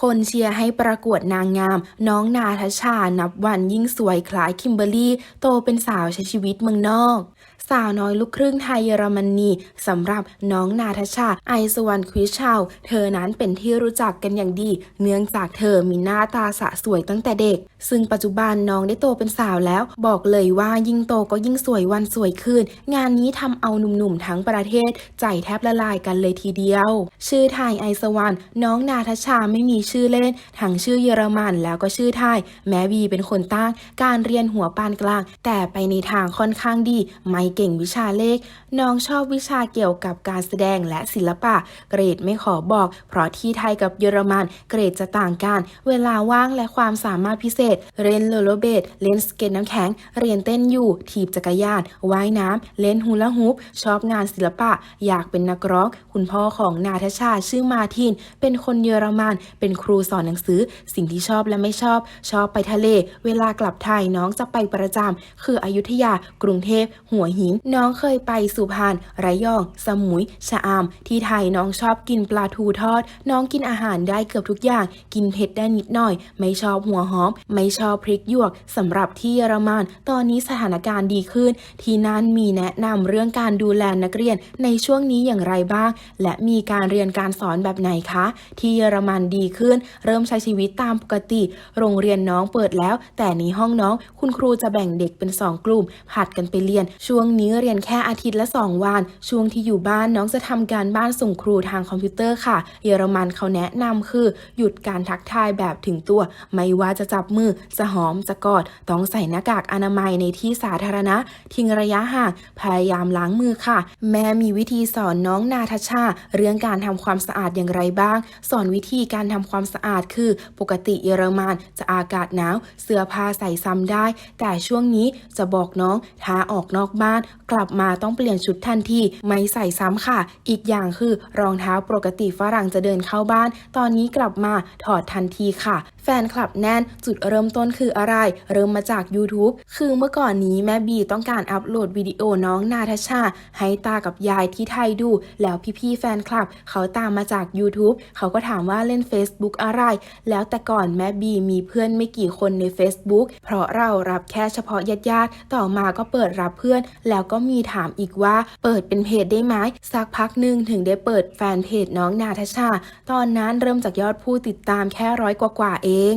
คนเชียร์ให้ประกวดนางงาม น้องนาทชา นับวันยิ่งสวยคล้ายคิมเบอรรี่ โตเป็นสาวใช้ชีวิตเมืองนอก สาวน้อยลูกครึ่งไทยเยอรมนีสำหรับน้องนาทชา ไอสวรรควิชชาว เธอนั้นเป็นที่รู้จักกันอย่างดี เนื่องจากเธอมีหน้าตาสะสวยตั้งแต่เด็ก ซึ่งปัจจุบันน้องได้โตเป็นสาวแล้ว บอกเลยว่ายิ่งโตก็ยิ่งสวยวันสวยขึ้น งานนี้ทำเอาหนุ่มๆทั้งประเทศ ใจแทบละลายกันเลยทีเดียว ชื่อไทยไอสวรรณน้องนาทชาไม่มีชื่อเล่น ทั้งชื่อเยอรมันแล้วก็ชื่อไทย แม้บีเป็นคนตั้งการเรียนหัวปานกลาง แต่ไปในทางค่อนข้างดีไม่เก่งวิชาเลข น้องชอบวิชาเกี่ยวกับการแสดงและศิลปะ เกรดไม่ขอบอก เพราะที่ไทยกับเยอรมัน เกรดจะต่างกัน เวลาว่างและความสามารถพิเศษ เล่นโลเลเบดเล่นสเก็ตน้ำแข็ง เรียนเต้นอยู่ ถีบจักรยาน ว่ายน้ำ เล่นฮูลาฮูป ชอบงานศิลปะ อยากเป็นนักร้อง คุณพ่อของนาทชาชื่อมาทิน เป็นคนเยอรมัน เป็นครูสอนหนังสือ สิ่งที่ชอบและไม่ชอบ ชอบไปทะเล เวลากลับไทยน้องจะไปประจำคืออยุธยากรุงเทพหัวหินน้องเคยไปสุพรรณระยอง สมุย ชะอำที่ไทยน้องชอบกินปลาทูทอด น้องกินอาหารได้เกือบทุกอย่าง กินเผ็ดได้นิดหน่อย ไม่ชอบหัวหอม ไม่ชอบพริกหยวกสำหรับที่เยอรมัน ตอนนี้สถานการณ์ดีขึ้น ที่นั่นมีแนะนำเรื่องการดูแลนักเรียนในช่วงนี้อย่างไรบ้าง และมีการเรียนการสอนแบบไหนคะ ที่เยอรมันดีขึ้น เริ่มใช้ชีวิตตามปกติ โรงเรียนน้องเปิดแล้ว แต่ในห้องน้อง คุณครูจะแบ่งเด็กเป็น 2 กลุ่มผัดกันไปเรียนช่วงนี้เรียนแค่อาทิตย์ละ 2 วัน ช่วงที่อยู่บ้านน้องจะทำการบ้านส่งครูทางคอมพิวเตอร์ค่ะ เยอรมันเขาแนะนำคือ หยุดการทักทายแบบถึงตัว ไม่ว่าจะจับมือ จะหอม จะกอด ต้องใส่หน้ากากอนามัยในที่สาธารณะ ทิ้งระยะห่าง พยายามล้างมือค่ะ แม่มีวิธีสอนน้องนาทชา เรื่องการทำความสะอาดอย่างไรบ้าง สอนวิธีการทำความสะอาดคือ ปกติเยอรมันจะอากาศหนาว เสื้อผ้าใส่ซ้ำได้ แต่ช่วงนี้จะบอกน้องถ้าออกนอกบ้านกลับมาต้องเปลี่ยนชุดทันทีไม่ใส่ซ้ำค่ะ อีกอย่างคือรองเท้าปกติฝรั่งจะเดินเข้าบ้าน ตอนนี้กลับมาถอดทันทีค่ะ ฟนคลับแน่นจุดเริ่มต้นคืออะไร เริ่มมาจาก YouTube คือเมื่อก่อนนี้แม่บีต้องการอัปโหลดวิดีโอน้องนาทชา ให้ตากับยายที่ไทยดู แล้วพี่ๆแฟนคลับ เขาตามมาจาก YouTube เขาก็ถามว่าเล่น Facebook อะไร แล้วแต่ก่อนแม่บีมีเพื่อนไม่กี่คนใน Facebook เพราะเรารับแค่เฉพาะญาติๆต่อมาก็เปิดรับเพื่อน แล้วก็มีถามอีกว่า เปิดเป็นเพจได้ไหมสักพักหนึ่งถึงได้เปิดแฟนเพจน้องนาทชา ตอนนั้นเริ่มจากยอดผู้ติดตามแค่ร้อยกว่าๆเอง